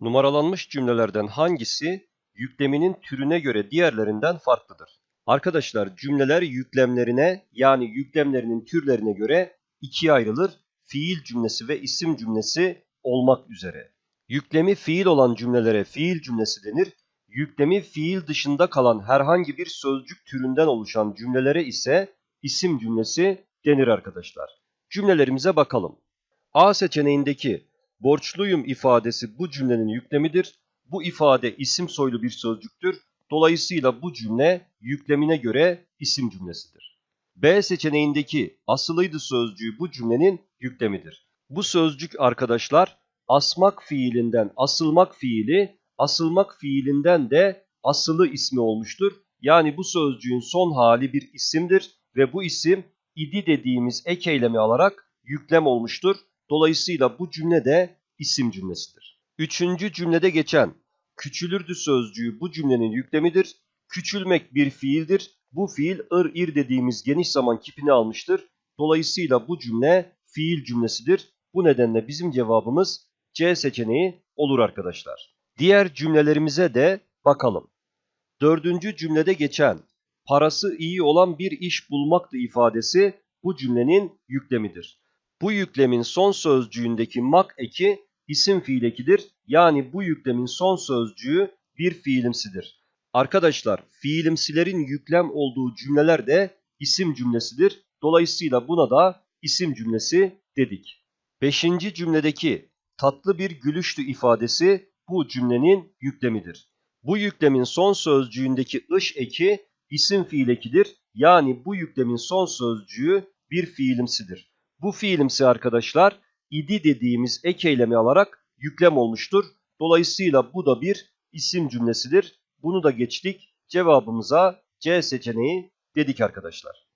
Numaralanmış cümlelerden hangisi yükleminin türüne göre diğerlerinden farklıdır? Arkadaşlar cümleler yüklemlerine yani yüklemlerinin türlerine göre ikiye ayrılır. Fiil cümlesi ve isim cümlesi olmak üzere. Yüklemi fiil olan cümlelere fiil cümlesi denir. Yüklemi fiil dışında kalan herhangi bir sözcük türünden oluşan cümlelere ise isim cümlesi denir arkadaşlar. Cümlelerimize bakalım. A seçeneğindeki borçluyum ifadesi bu cümlenin yüklemidir. Bu ifade isim soylu bir sözcüktür. Dolayısıyla bu cümle yüklemine göre isim cümlesidir. B seçeneğindeki asılıydı sözcüğü bu cümlenin yüklemidir. Bu sözcük arkadaşlar asmak fiilinden asılmak fiili, asılmak fiilinden de asılı ismi olmuştur. Yani bu sözcüğün son hali bir isimdir ve bu isim idi dediğimiz ek eylemi alarak yüklem olmuştur. Dolayısıyla bu cümle de isim cümlesidir. Üçüncü cümlede geçen küçülürdü sözcüğü bu cümlenin yüklemidir. Küçülmek bir fiildir. Bu fiil ır ir dediğimiz geniş zaman kipini almıştır. Dolayısıyla bu cümle fiil cümlesidir. Bu nedenle bizim cevabımız C seçeneği olur arkadaşlar. Diğer cümlelerimize de bakalım. Dördüncü cümlede geçen parası iyi olan bir iş bulmaktı ifadesi bu cümlenin yüklemidir. Bu yüklemin son sözcüğündeki mak eki isim fiil ekidir. Yani bu yüklemin son sözcüğü bir fiilimsidir. Arkadaşlar fiilimsilerin yüklem olduğu cümleler de isim cümlesidir. Dolayısıyla buna da isim cümlesi dedik. Beşinci cümledeki tatlı bir gülüştü ifadesi bu cümlenin yüklemidir. Bu yüklemin son sözcüğündeki ış eki isim fiil ekidir. Yani bu yüklemin son sözcüğü bir fiilimsidir. Bu fiilimsi arkadaşlar idi dediğimiz ek eylemi alarak yüklem olmuştur. Dolayısıyla bu da bir isim cümlesidir. Bunu da geçtik. Cevabımıza C seçeneği dedik arkadaşlar.